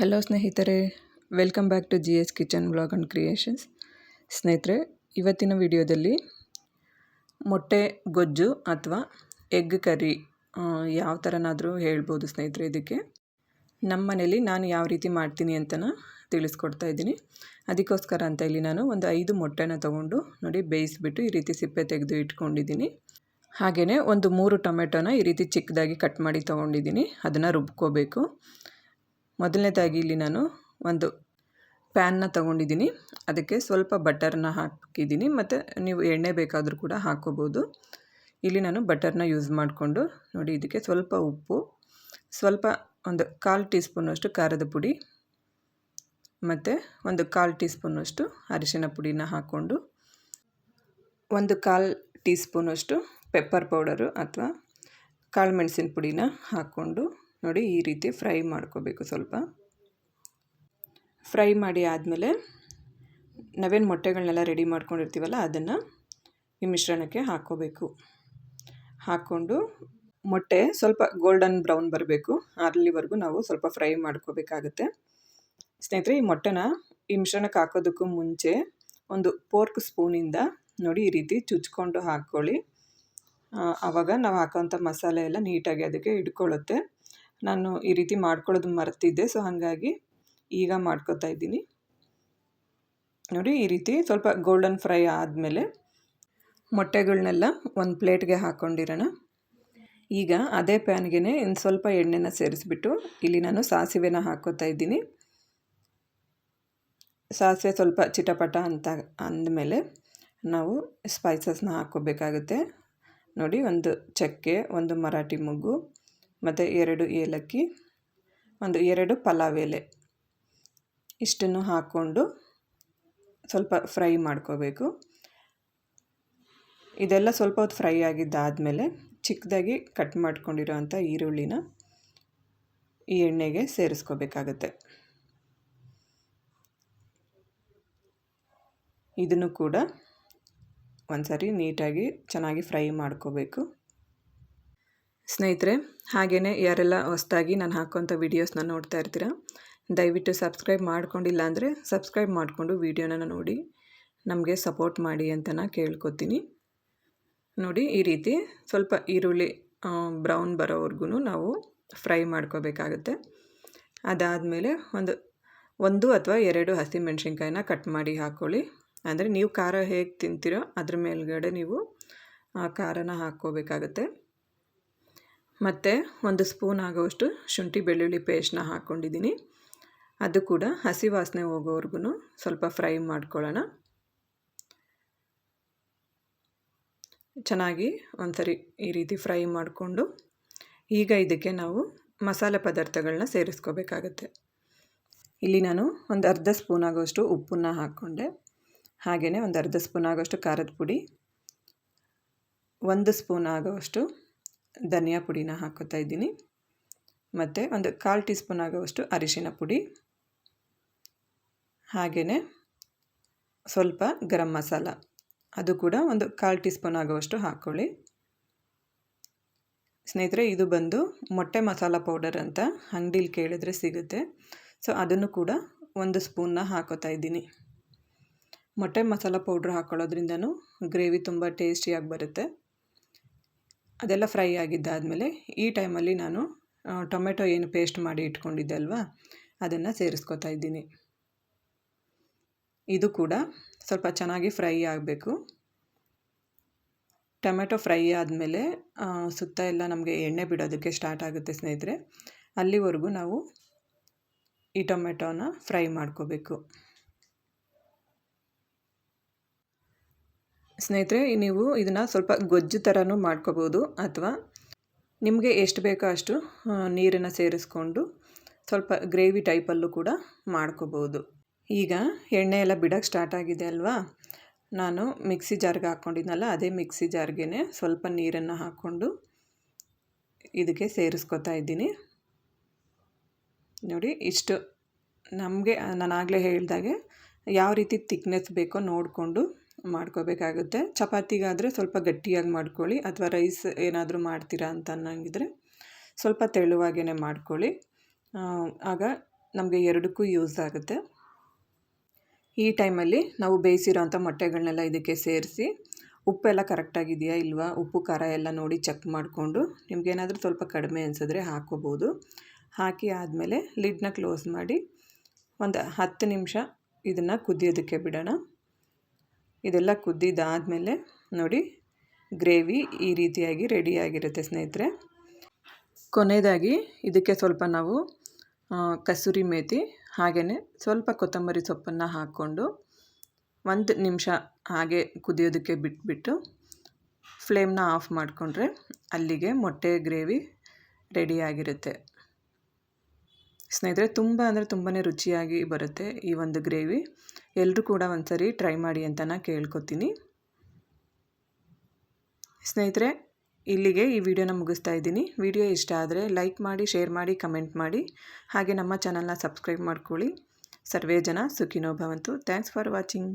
Hello ಸ್ನೇಹಿತರೆ welcome back to G S kitchen blog and creations ಸ್ನೇಹಿತರೆ, ಇವತ್ತಿನ ವಿಡಿಯೋದಲ್ಲಿ ಮೊಟ್ಟೆ, ಗೊಜ್ಜು ಅಥವಾ ಎಗ್ ಕರಿ ಯಾವ ಥರನಾದರೂ ಹೇಳ್ಬೋದು ಸ್ನೇಹಿತರೆ ಇದಕ್ಕೆ. ನಮ್ಮ ಮನೇಲಿ ನಾನು ಯಾವ ರೀತಿ ಮಾಡ್ತೀನಿ ಅಂತನ ತಿಳಿಸ್ಕೊಡ್ತಾ ಇದ್ದೀನಿ. ಅದಕ್ಕೋಸ್ಕರ ಅಂತ ಇಲ್ಲಿ ನಾನು ಒಂದು ಐದು ಮೊಟ್ಟೆನ ತೊಗೊಂಡು ನೋಡಿ ಬೇಯಿಸಿಬಿಟ್ಟು ಈ ರೀತಿ ಸಿಪ್ಪೆ ತೆಗೆದು ಇಟ್ಕೊಂಡಿದ್ದೀನಿ. ಹಾಗೆಯೇ ಒಂದು ಮೂರು ಟೊಮೆಟೊನ ಈ ರೀತಿ ಚಿಕ್ಕದಾಗಿ ಕಟ್ ಮಾಡಿ ತೊಗೊಂಡಿದ್ದೀನಿ. ಅದನ್ನು ರುಬ್ಕೋಬೇಕು. ಮೊದಲನೇದಾಗಿ ಇಲ್ಲಿ ನಾನು ಒಂದು ಪ್ಯಾನ್ನ ತಗೊಂಡಿದ್ದೀನಿ. ಅದಕ್ಕೆ ಸ್ವಲ್ಪ ಬಟರ್ನ ಹಾಕಿದ್ದೀನಿ. ಮತ್ತು ನೀವು ಎಣ್ಣೆ ಬೇಕಾದರೂ ಕೂಡ ಹಾಕೋಬೋದು. ಇಲ್ಲಿ ನಾನು ಬಟರ್ನ ಯೂಸ್ ಮಾಡಿಕೊಂಡು ನೋಡಿ ಇದಕ್ಕೆ ಸ್ವಲ್ಪ ಉಪ್ಪು, ಸ್ವಲ್ಪ ಒಂದು ಕಾಲು ಟೀ ಸ್ಪೂನಷ್ಟು ಖಾರದ ಪುಡಿ, ಮತ್ತು ಒಂದು ಕಾಲು ಟೀ ಸ್ಪೂನಷ್ಟು ಅರಿಶಿನ ಪುಡಿನ ಹಾಕ್ಕೊಂಡು ಒಂದು ಕಾಲು ಟೀ ಸ್ಪೂನಷ್ಟು ಪೆಪ್ಪರ್ ಪೌಡರು ಅಥವಾ ಕಾಳು ಮೆಣಸಿನ ಪುಡಿನ ಹಾಕ್ಕೊಂಡು ನೋಡಿ ಈ ರೀತಿ ಫ್ರೈ ಮಾಡ್ಕೋಬೇಕು ಸ್ವಲ್ಪ. ಫ್ರೈ ಮಾಡಿ ಆದಮೇಲೆ ನಾವೇನು ಮೊಟ್ಟೆಗಳನ್ನೆಲ್ಲ ರೆಡಿ ಮಾಡ್ಕೊಂಡಿರ್ತೀವಲ್ಲ ಅದನ್ನು ಈ ಮಿಶ್ರಣಕ್ಕೆ ಹಾಕ್ಕೋಬೇಕು. ಹಾಕ್ಕೊಂಡು ಮೊಟ್ಟೆ ಸ್ವಲ್ಪ ಗೋಲ್ಡನ್ ಬ್ರೌನ್ ಬರಬೇಕು. ಅಲ್ಲಿವರೆಗೂ ನಾವು ಸ್ವಲ್ಪ ಫ್ರೈ ಮಾಡ್ಕೋಬೇಕಾಗುತ್ತೆ. ಸ್ನೇಹಿತರೆ, ಈ ಮೊಟ್ಟೆನ ಈ ಮಿಶ್ರಣಕ್ಕೆ ಹಾಕೋದಕ್ಕೂ ಮುಂಚೆ ಒಂದು ಪೋರ್ಕ್ ಸ್ಪೂನಿಂದ ನೋಡಿ ಈ ರೀತಿ ಚುಚ್ಕೊಂಡು ಹಾಕ್ಕೊಳ್ಳಿ. ಆವಾಗ ನಾವು ಹಾಕೋಂಥ ಮಸಾಲೆ ಎಲ್ಲ ನೀಟಾಗಿ ಅದಕ್ಕೆ ಹಿಡ್ಕೊಳ್ಳುತ್ತೆ ನಾನು ಈ ರೀತಿ ಮಾಡ್ಕೊಳ್ಳೋದು ಮರ್ತಿದ್ದೆ. ಸೊ ಹಾಗಾಗಿ ಈಗ ಮಾಡ್ಕೋತಾ ಇದ್ದೀನಿ. ನೋಡಿ, ಈ ರೀತಿ ಸ್ವಲ್ಪ ಗೋಲ್ಡನ್ ಫ್ರೈ ಆದಮೇಲೆ ಮೊಟ್ಟೆಗಳನ್ನೆಲ್ಲ ಒಂದು ಪ್ಲೇಟ್ಗೆ ಹಾಕ್ಕೊಂಡಿರೋಣ ಈಗ ಅದೇ ಪ್ಯಾನ್ಗೆ ಇನ್ನು ಸ್ವಲ್ಪ ಎಣ್ಣೆನ ಸೇರಿಸ್ಬಿಟ್ಟು ಇಲ್ಲಿ ನಾನು ಸಾಸಿವೆನ ಹಾಕ್ಕೋತಾ ಇದ್ದೀನಿ. ಸಾಸಿವೆ ಸ್ವಲ್ಪ ಚಿಟಪಟ ಅಂತ ಅಂದಮೇಲೆ ನಾವು ಸ್ಪೈಸಸ್ನ ಹಾಕ್ಕೋಬೇಕಾಗುತ್ತೆ. ನೋಡಿ, ಒಂದು ಚಕ್ಕೆ, ಒಂದು ಮರಾಠಿ ಮೊಗ್ಗು ಮತ್ತು ಎರಡು ಏಲಕ್ಕಿ, ಒಂದು ಎರಡು ಪಲಾವ್ ಎಲೆ. ಇಷ್ಟನ್ನು ಹಾಕ್ಕೊಂಡು ಸ್ವಲ್ಪ ಫ್ರೈ ಮಾಡ್ಕೋಬೇಕು. ಇದೆಲ್ಲ ಸ್ವಲ್ಪ ಹೊತ್ತು ಫ್ರೈ ಆಗಿದ್ದಾದಮೇಲೆ ಚಿಕ್ಕದಾಗಿ ಕಟ್ ಮಾಡ್ಕೊಂಡಿರೋ ಅಂಥ ಈರುಳ್ಳಿನ ಈ ಎಣ್ಣೆಗೆ ಸೇರಿಸ್ಕೋಬೇಕಾಗತ್ತೆ. ಇದನ್ನು ಕೂಡ ಒಂದು ನೀಟಾಗಿ ಚೆನ್ನಾಗಿ ಫ್ರೈ ಮಾಡ್ಕೋಬೇಕು. ಸ್ನೇಹಿತರೆ ಹಾಗೆಯೇ ಯಾರೆಲ್ಲ ಹೊಸ್ದಾಗಿ ನಾನು ಹಾಕೋಂಥ ವೀಡಿಯೋಸ್ನ ನೋಡ್ತಾ ಇರ್ತೀರಾ, ದಯವಿಟ್ಟು ಸಬ್ಸ್ಕ್ರೈಬ್ ಮಾಡ್ಕೊಂಡಿಲ್ಲ ಅಂದರೆ ಸಬ್ಸ್ಕ್ರೈಬ್ ಮಾಡಿಕೊಂಡು ವೀಡಿಯೋನ ನೋಡಿ, ನಮಗೆ ಸಪೋರ್ಟ್ ಮಾಡಿ ಅಂತ ನಾನು ಕೇಳ್ಕೊತೀನಿ. ನೋಡಿ, ಈ ರೀತಿ ಸ್ವಲ್ಪ ಈರುಳ್ಳಿ ಬ್ರೌನ್ ಬರೋವರೆಗೂ ನಾವು ಫ್ರೈ ಮಾಡ್ಕೋಬೇಕಾಗುತ್ತೆ. ಅದಾದಮೇಲೆ ಒಂದು ಒಂದು ಅಥವಾ ಎರಡು ಹಸಿಮೆಣ್ಸಿನ್ಕಾಯಿನ ಕಟ್ ಮಾಡಿ ಹಾಕ್ಕೊಳ್ಳಿ ಅಂದರೆ ನೀವು ಖಾರ ಹೇಗೆ ತಿಂತೀರೋ ಅದ್ರ ಮೇಲ್ಗಡೆ ನೀವು ಖಾರನ ಹಾಕ್ಕೋಬೇಕಾಗತ್ತೆ. ಮತ್ತು ಒಂದು ಸ್ಪೂನ್ ಆಗೋವಷ್ಟು ಶುಂಠಿ ಬೆಳ್ಳುಳ್ಳಿ ಪೇಸ್ಟ್ನ ಹಾಕ್ಕೊಂಡಿದ್ದೀನಿ. ಅದು ಕೂಡ ಹಸಿ ವಾಸನೆ ಹೋಗೋವರೆಗೂ ಸ್ವಲ್ಪ ಫ್ರೈ ಮಾಡ್ಕೊಳ್ಳೋಣ. ಚೆನ್ನಾಗಿ ಒಂದ್ಸರಿ ಈ ರೀತಿ ಫ್ರೈ ಮಾಡಿಕೊಂಡು ಈಗ ಇದಕ್ಕೆ ನಾವು ಮಸಾಲೆ ಪದಾರ್ಥಗಳನ್ನ ಸೇರಿಸ್ಕೋಬೇಕಾಗತ್ತೆ. ಇಲ್ಲಿ ನಾನು ಒಂದು ಅರ್ಧ ಸ್ಪೂನ್ ಆಗೋಷ್ಟು ಉಪ್ಪನ್ನ ಹಾಕ್ಕೊಂಡೆ. ಹಾಗೆಯೇ ಒಂದು ಅರ್ಧ ಸ್ಪೂನ್ ಆಗೋಷ್ಟು ಖಾರದ ಪುಡಿ. ಒಂದು ಸ್ಪೂನ್ ಆಗೋಷ್ಟು ಧನಿಯಾ ಪುಡಿನ ಹಾಕೋತಾ ಇದ್ದೀನಿ. ಮತ್ತು ಒಂದು ಕಾಲು ಟೀ ಸ್ಪೂನ್ ಆಗುವಷ್ಟು ಅರಿಶಿನ ಪುಡಿ. ಹಾಗೆಯೇ ಸ್ವಲ್ಪ ಗರಂ ಮಸಾಲ. ಅದು ಕೂಡ ಒಂದು ಕಾಲು ಟೀ ಸ್ಪೂನ್ ಆಗುವಷ್ಟು ಹಾಕ್ಕೊಳ್ಳಿ ಸ್ನೇಹಿತರೆ, ಇದು ಬಂದು ಮೊಟ್ಟೆ ಮಸಾಲ ಪೌಡರ್ ಅಂತ ಅಂಗಡೀಲಿ ಕೇಳಿದ್ರೆ ಸಿಗುತ್ತೆ. ಸೊ, ಅದನ್ನು ಕೂಡ ಒಂದು ಸ್ಪೂನ್ನ ಹಾಕೋತಾ ಇದ್ದೀನಿ. ಮೊಟ್ಟೆ ಮಸಾಲ ಪೌಡ್ರ್ ಹಾಕ್ಕೊಳ್ಳೋದ್ರಿಂದನೂ ಗ್ರೇವಿ ತುಂಬ ಟೇಸ್ಟಿಯಾಗಿ ಬರುತ್ತೆ. ಅದೆಲ್ಲ ಫ್ರೈ ಆಗಿದ್ದಾದಮೇಲೆ ಈ ಟೈಮಲ್ಲಿ ನಾನು ಟೊಮೆಟೊ ಏನು ಪೇಸ್ಟ್ ಮಾಡಿ ಇಟ್ಕೊಂಡಿದ್ದೆ ಅಲ್ವಾ, ಅದನ್ನು ಸೇರಿಸ್ಕೊತಾ ಇದ್ದೀನಿ. ಇದು ಕೂಡ ಸ್ವಲ್ಪ ಚೆನ್ನಾಗಿ ಫ್ರೈ ಆಗಬೇಕು. ಟೊಮೆಟೊ ಫ್ರೈ ಆದಮೇಲೆ ಸುತ್ತ ಎಲ್ಲ ನಮಗೆ ಎಣ್ಣೆ ಬಿಡೋದಕ್ಕೆ ಸ್ಟಾರ್ಟ್ ಆಗುತ್ತೆ ಸ್ನೇಹಿತರೆ. ಅಲ್ಲಿವರೆಗೂ ನಾವು ಈ ಟೊಮೆಟೊನ ಫ್ರೈ ಮಾಡ್ಕೋಬೇಕು. ಸ್ನೇಹಿತರೆ, ನೀವು ಇದನ್ನು ಸ್ವಲ್ಪ ಗೊಜ್ಜು ಥರನೂ ಮಾಡ್ಕೋಬೋದು ಅಥವಾ ನಿಮಗೆ ಎಷ್ಟು ಬೇಕೋ ಅಷ್ಟು ನೀರನ್ನು ಸೇರಿಸ್ಕೊಂಡು ಸ್ವಲ್ಪ ಗ್ರೇವಿ ಟೈಪಲ್ಲೂ ಕೂಡ ಮಾಡ್ಕೋಬೋದು. ಈಗ ಎಣ್ಣೆ ಎಲ್ಲ ಬಿಡೋಕ್ಕೆ ಸ್ಟಾರ್ಟ್ ಆಗಿದೆ ಅಲ್ವಾ? ನಾನು ಮಿಕ್ಸಿ ಜಾರ್ಗೆ ಹಾಕ್ಕೊಂಡಿದ್ನಲ್ಲ ಅದೇ ಮಿಕ್ಸಿ ಜಾರ್ಗೆ ಸ್ವಲ್ಪ ನೀರನ್ನು ಹಾಕ್ಕೊಂಡು ಇದಕ್ಕೆ ಸೇರಿಸ್ಕೊತಾ ಇದ್ದೀನಿ. ನೋಡಿ, ಇಷ್ಟು ನಮಗೆ, ನಾನು ಆಗಲೇ ಹೇಳಿದಾಗೆ ಯಾವ ರೀತಿ ತಿಕ್ನೆಸ್ ಬೇಕೋ ನೋಡಿಕೊಂಡು ಮಾಡ್ಕೋಬೇಕಾಗುತ್ತೆ. ಚಪಾತಿಗಾದರೆ ಸ್ವಲ್ಪ ಗಟ್ಟಿಯಾಗಿ ಮಾಡ್ಕೊಳ್ಳಿ ಅಥವಾ ರೈಸ್ ಏನಾದರೂ ಮಾಡ್ತೀರಾ ಅಂತ ಅನ್ನಂಗಿದ್ರೆ ಸ್ವಲ್ಪ ತೆಳುವಾಗೇ ಮಾಡ್ಕೊಳ್ಳಿ. ಆಗ ನಮಗೆ ಎರಡಕ್ಕೂ ಯೂಸ್ ಆಗುತ್ತೆ. ಈ ಟೈಮಲ್ಲಿ ನಾವು ಬೇಯಿಸಿರೋಂಥ ಮೊಟ್ಟೆಗಳನ್ನೆಲ್ಲ ಇದಕ್ಕೆ ಸೇರಿಸಿ ಉಪ್ಪೆಲ್ಲ ಕರೆಕ್ಟಾಗಿದೆಯಾ ಇಲ್ವಾ ಉಪ್ಪು ಖಾರ ಎಲ್ಲ ನೋಡಿ ಚೆಕ್ ಮಾಡಿಕೊಂಡು ನಿಮಗೇನಾದರೂ ಸ್ವಲ್ಪ ಕಡಿಮೆ ಅನಿಸಿದ್ರೆ ಹಾಕ್ಕೋಬೋದು ಹಾಕಿ ಆದಮೇಲೆ ಲಿಡ್ನ ಕ್ಲೋಸ್ ಮಾಡಿ ಒಂದು ಹತ್ತು ನಿಮಿಷ ಇದನ್ನು ಕುದಿಯೋದಕ್ಕೆ ಬಿಡೋಣ. ಇದೆಲ್ಲ ಕುದ್ದಿದ್ದಾದಮೇಲೆ ನೋಡಿ, ಗ್ರೇವಿ ಈ ರೀತಿಯಾಗಿ ರೆಡಿಯಾಗಿರುತ್ತೆ ಸ್ನೇಹಿತರೆ. ಕೊನೆಯದಾಗಿ ಇದಕ್ಕೆ ಸ್ವಲ್ಪ ನಾವು ಕಸೂರಿ ಮೇಥಿ ಹಾಗೆಯೇ ಸ್ವಲ್ಪ ಕೊತ್ತಂಬರಿ ಸೊಪ್ಪನ್ನು ಹಾಕ್ಕೊಂಡು ಒಂದು ನಿಮಿಷ ಹಾಗೆ ಕುದಿಯೋದಕ್ಕೆ ಬಿಟ್ಬಿಟ್ಟು ಫ್ಲೇಮ್ನ ಆಫ್ ಮಾಡಿಕೊಂಡ್ರೆ ಅಲ್ಲಿಗೆ ಮೊಟ್ಟೆ ಗ್ರೇವಿ ರೆಡಿಯಾಗಿರುತ್ತೆ ಸ್ನೇಹಿತರೆ, ತುಂಬ ಅಂದರೆ ತುಂಬಾ ರುಚಿಯಾಗಿ ಬರುತ್ತೆ ಈ ಒಂದು ಗ್ರೇವಿ. ಎಲ್ಲರೂ ಕೂಡ ಒಂದ್ಸರಿ ಟ್ರೈ ಮಾಡಿ ಅಂತ ನಾನು ಕೇಳ್ಕೊತೀನಿ. ಸ್ನೇಹಿತರೆ, ಇಲ್ಲಿಗೆ ಈ ವಿಡಿಯೋನ ಮುಗಿಸ್ತಾ ಇದ್ದೀನಿ. ವಿಡಿಯೋ ಇಷ್ಟ ಆದರೆ ಲೈಕ್ ಮಾಡಿ, ಶೇರ್ ಮಾಡಿ, ಕಮೆಂಟ್ ಮಾಡಿ. ಹಾಗೆ ನಮ್ಮ ಚಾನಲ್ನ ಸಬ್ಸ್ಕ್ರೈಬ್ ಮಾಡ್ಕೊಳ್ಳಿ. ಸರ್ವೇ ಜನ ಸುಖಿನೋ ಭವಂತು. Thanks for watching.